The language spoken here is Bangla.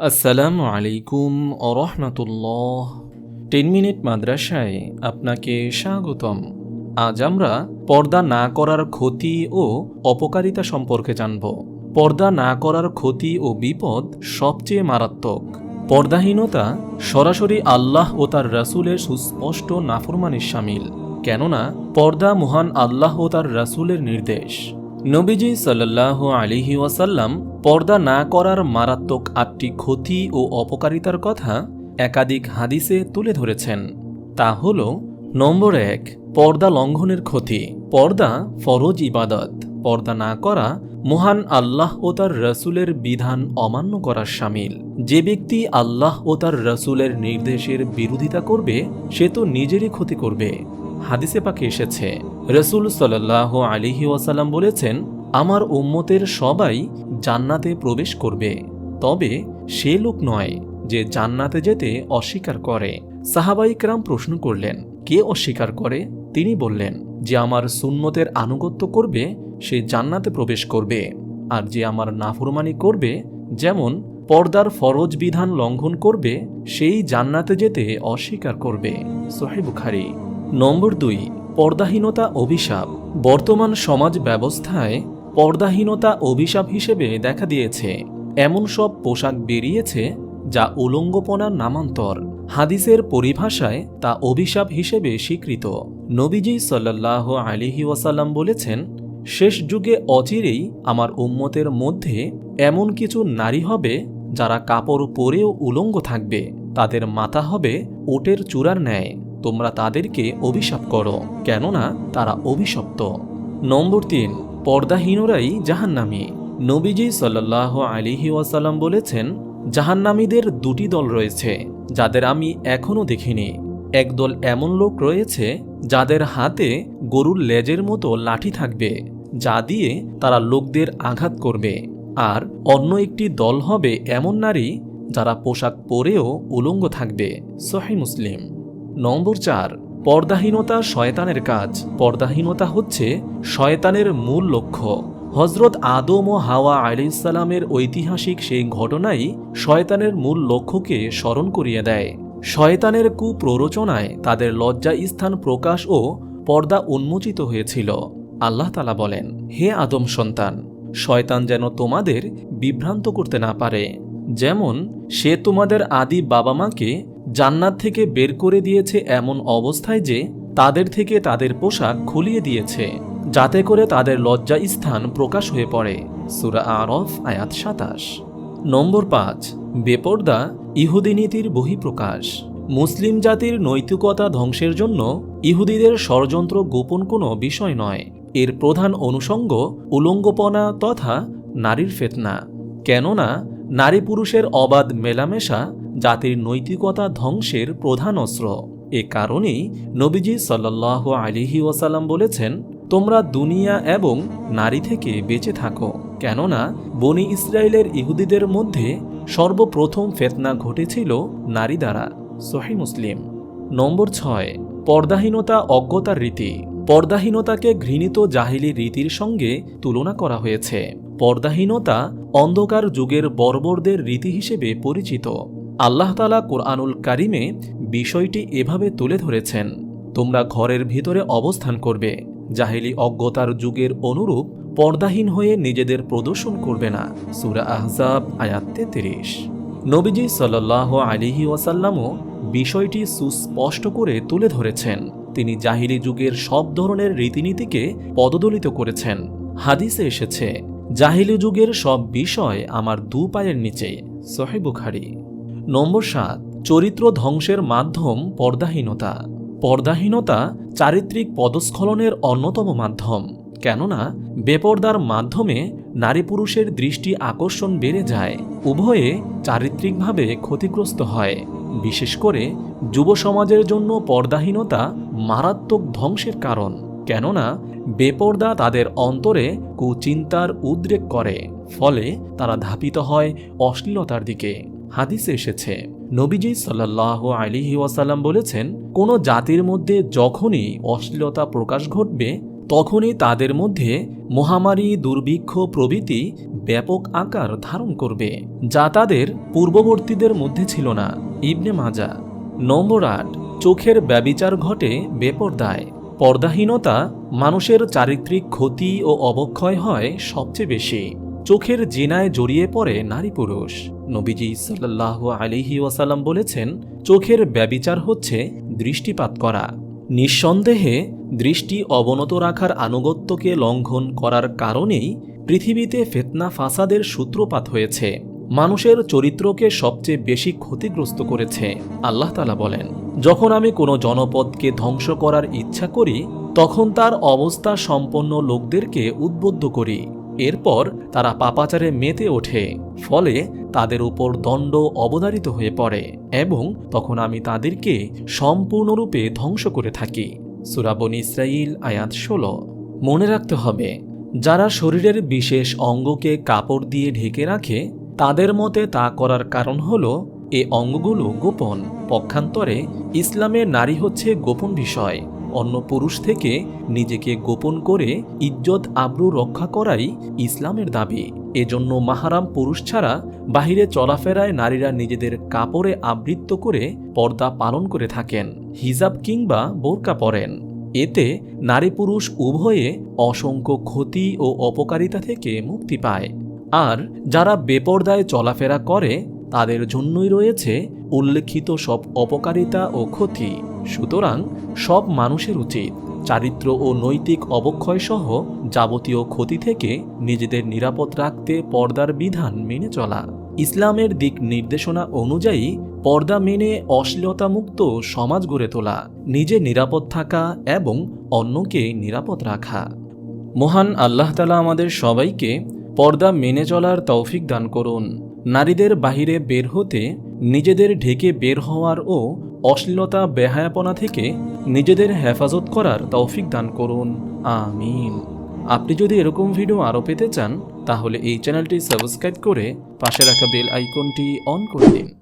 আসসালামু আলাইকুম রহমতুল্লাহ। টেন মিনিট মাদ্রাসায় আপনাকে স্বাগতম। আজ আমরা পর্দা না করার ক্ষতি ও অপকারিতা সম্পর্কে জানব। পর্দা না করার ক্ষতি ও বিপদ সবচেয়ে মারাত্মক। পর্দাহীনতা সরাসরি আল্লাহ ও তার রাসূলের সুস্পষ্ট নাফরমানির সামিল। কেননা, পর্দা মহান আল্লাহ ও তার রাসূলের নির্দেশ। নবীজি সাল্লাহ আলিহি ওয়াসাল্লাম পর্দা না করার মারাত্মক আটটি ক্ষতি ও অপকারিতার কথা একাধিক হাদিসে তুলে ধরেছেন। তা হল, নম্বর এক, পর্দা লঙ্ঘনের ক্ষতি। পর্দা ফরজ ইবাদত। পর্দা না করা মহান আল্লাহ ও তার রসুলের বিধান অমান্য করার সামিল। যে ব্যক্তি আল্লাহ ও তার রসুলের নির্দেশের বিরোধিতা করবে, সে তো নিজেরই ক্ষতি করবে। হাদিসে পাকে এসেছে, রসুল সাল্লাহ আলিহি ওয়াসাল্লাম বলেছেন, আমার উম্মতের সবাই জান্নাতে প্রবেশ করবে, তবে সে লোক নয় যে জান্নাতে যেতে অস্বীকার করে। সাহাবাইকরাম প্রশ্ন করলেন, কে অস্বীকার করে? তিনি বললেন, যে আমার সুন্নতের আনুগত্য করবে, সে জান্নাতে প্রবেশ করবে, আর যে আমার নাফরমানি করবে, যেমন পর্দার ফরজ বিধান লঙ্ঘন করবে, সেই জান্নাতে যেতে অস্বীকার করবে। সোহেবুখারি নম্বর দুই, পর্দাহীনতা অভিশাপ। বর্তমান সমাজ ব্যবস্থায় পর্দাহীনতা অভিশাপ হিসেবে দেখা দিয়েছে। এমন সব পোশাক বেরিয়েছে যা উলঙ্গপনার নামান্তর। হাদিসের পরিভাষায় তা অভিশাপ হিসেবে স্বীকৃত। নবীজি সাল্লাহ আলিহি ওয়াসাল্লাম বলেছেন, শেষ যুগে অচিরেই আমার উম্মতের মধ্যে এমন কিছু নারী হবে যারা কাপড় পরেও উলঙ্গ থাকবে। তাদের মাথা হবে ওটের চূড়ার ন্যায়। তোমরা তাদেরকে অভিশাপ করো, কেননা তারা অভিশপ্ত। নম্বর তিন, পর্দাহীনরাই জাহান্নামী। নবীজি সাল্লাহ আলিহি ওয়াসাল্লাম বলেছেন, জাহান্নামীদের দুটি দল রয়েছে, যাদের আমি এখনও দেখিনি। একদল এমন লোক রয়েছে, যাদের হাতে গরুর লেজের মতো লাঠি থাকবে, যা দিয়ে তারা লোকদের আঘাত করবে। আর অন্য একটি দল হবে এমন নারী, যারা পোশাক পরেও উলঙ্গ থাকবে। সহি মুসলিম। নম্বর চার, পর্দাহীনতা শয়তানের কাজ। পর্দাহীনতা হচ্ছে শয়তানের মূল লক্ষ্য। হজরত আদম ও হাওয়া আলাইসালামের ঐতিহাসিক সেই ঘটনাই শয়তানের মূল লক্ষ্যকে স্মরণ করিয়ে দেয়। শয়তানের কুপ্ররোচনায় তাদের লজ্জা স্থান প্রকাশ ও পর্দা উন্মোচিত হয়েছিল। আল্লাহ তালা বলেন, হে আদম সন্তান, শয়তান যেন তোমাদের বিভ্রান্ত করতে না পারে। যেমন সে তোমাদের আদি বাবা মাকে জান্নাত থেকে বের করে দিয়েছে এমন অবস্থায় যে তাদের থেকে তাদের পোশাক খুলিয়ে দিয়েছে, যাতে করে তাদের লজ্জা স্থান প্রকাশ হয়ে পড়ে। সুরা আরফ, আয়াত সাতাশ। নম্বর পাঁচ, বেপর্দা ইহুদি নীতির বহিঃপ্রকাশ। মুসলিম জাতির নৈতিকতা ধ্বংসের জন্য ইহুদিদের ষড়যন্ত্র গোপন কোনো বিষয় নয়। এর প্রধান অনুষঙ্গ উলঙ্গপনা তথা নারীর ফেতনা। কেননা নারী পুরুষের অবাধ মেলামেশা জাতির নৈতিকতা ধ্বংসের প্রধান অস্ত্র। এ কারণেই নবীজি সাল্লাহ আলিহি ওয়াসাল্লাম বলেছেন, তোমরা দুনিয়া এবং নারী থেকে বেঁচে থাকো। কেননা, বনি ইসরায়েলের ইহুদিদের মধ্যে সর্বপ্রথম ফেতনা ঘটেছিল নারী দ্বারা। সহি মুসলিম। নম্বর ছয়, পর্দাহীনতা অজ্ঞতার রীতি। পর্দাহীনতাকে ঘৃণিত জাহিলি রীতির সঙ্গে তুলনা করা হয়েছে। পর্দাহীনতা অন্ধকার যুগের বর্বরদের রীতি হিসেবে পরিচিত। আল্লাহ তালা কোরআনুল কারিমে বিষয়টি এভাবে তুলে ধরেছেন, তোমরা ঘরের ভিতরে অবস্থান করবে, জাহিলি অজ্ঞতার যুগের অনুরূপ পর্দাহীন হয়ে নিজেদের প্রদর্শন করবে না। সুরা আহজাব, আয়াত তেত্রিশ। নবীজি সাল্লাহ আলিহি ওয়াসাল্লামও বিষয়টি সুস্পষ্ট করে তুলে ধরেছেন। তিনি জাহিলি যুগের সব ধরনের রীতিনীতিকে পদদলিত করেছেন। হাদিসে এসেছে, জাহিলি যুগের সব বিষয় আমার দু পায়ের নিচে। সহে বুখারি। নম্বর সাত, চরিত্র ধ্বংসের মাধ্যম পর্দাহীনতা। পর্দাহীনতা চারিত্রিক পদস্খলনের অন্যতম মাধ্যম। কেননা, বেপর্দার মাধ্যমে নারী পুরুষের দৃষ্টি আকর্ষণ বেড়ে যায়, উভয়ে চারিত্রিকভাবে ক্ষতিগ্রস্ত হয়। বিশেষ করে, যুব সমাজের জন্য পর্দাহীনতা মারাত্মক ধ্বংসের কারণ। কেননা, বেপর্দা তাদের অন্তরে কুচিন্তার উদ্রেক করে, ফলে তারা ধাপিত হয় অশ্লীলতার দিকে। হাদিসে এসেছে, নবীজি সাল্লাহ আলিহি ওয়াসাল্লাম বলেছেন, কোনো জাতির মধ্যে যখনই অশ্লীলতা প্রকাশ ঘটবে, তখনই তাদের মধ্যে মহামারী, দুর্ভিক্ষ প্রভৃতি ব্যাপক আকার ধারণ করবে, যা তাদের পূর্ববর্তীদের মধ্যে ছিল না। ইবনে মাজা নম্বর আট, চোখের ব্যবিচার ঘটে বেপর্দায়। পর্দাহীনতা মানুষের চারিত্রিক ক্ষতি ও অবক্ষয় হয় সবচেয়ে বেশি। চোখের জেনায় জড়িয়ে পড়ে নারী পুরুষ। নবীজি সাল্লাহ আলিহি ওয়াসাল্লাম বলেছেন, চোখের ব্যবিচার হচ্ছে দৃষ্টিপাত করা। নিঃসন্দেহে, দৃষ্টি অবনত রাখার আনুগত্যকে লঙ্ঘন করার কারণেই পৃথিবীতে ফেতনা ফাসাদের সূত্রপাত হয়েছে। মানুষের চরিত্রকে সবচেয়ে বেশি ক্ষতিগ্রস্ত করেছে, আল্লাহ তালা বলেন। যখন আমি কোনো জনপদকে ধ্বংস করার ইচ্ছা করি, তখন তার অবস্থা সম্পন্ন লোকদেরকে উদ্বুদ্ধ করি। এরপর তারা পাপাচারে মেতে ওঠে, ফলে তাদের উপর দণ্ড অবধারিত হয়ে পড়ে এবং তখন আমি তাদেরকে সম্পূর্ণরূপে ধ্বংস করে থাকি। সুরাবন ইসরাইল আয়াত ষোলো। মনে রাখতে হবে, যারা শরীরের বিশেষ অঙ্গকে কাপড় দিয়ে ঢেকে রাখে, তাদের মতে তা করার কারণ হল, এ অঙ্গগুলো গোপন। পক্ষান্তরে ইসলামে নারী হচ্ছে গোপন বিষয়। অন্য পুরুষ থেকে নিজেকে গোপন করে ইজ্জত, আব্রু রক্ষা করাই ইসলামের দাবি। এজন্য মাহারাম পুরুষ ছাড়া বাহিরে চলাফেরায় নারীরা নিজেদের কাপড়ে আবৃত্ত করে পর্দা পালন করে থাকেন, হিজাব কিংবা বোরকা পরেন। এতে নারী পুরুষ উভয়ে অসংখ্য ক্ষতি ও অপকারিতা থেকে মুক্তি পায়। আর যারা বেপর্দায় চলাফেরা করে, তাদের জন্যই রয়েছে উল্লেখিত সব অপকারিতা ও ক্ষতি। সুতরাং সব মানুষের উচিত চারিত্র ও নৈতিক অবক্ষয় সহ যাবতীয় ক্ষতি থেকে নিজেদের নিরাপদ রাখতে পর্দার বিধান মেনে চলা। ইসলামের দিক নির্দেশনা অনুযায়ী পর্দা মেনে অশ্লীলতামুক্ত সমাজ গড়ে তোলা, নিজে নিরাপদ থাকা এবং অন্যকে নিরাপদ রাখা। মহান আল্লাহ তালা আমাদের সবাইকে পর্দা মেনে চলার তৌফিক দান করুন। নারীদের বাহিরে বের হতে, নিজেদের ঢেকে বের হওয়ার ও অশ্লীলতা, বেহায়াপনা থেকে নিজেদের হেফাজত করার তৌফিক দান করুন। আমিন। আপনি যদি এরকম ভিডিও আরও পেতে চান, তাহলে এই চ্যানেলটি সাবস্ক্রাইব করে পাশে রাখা বেল আইকনটি অন করে দিন।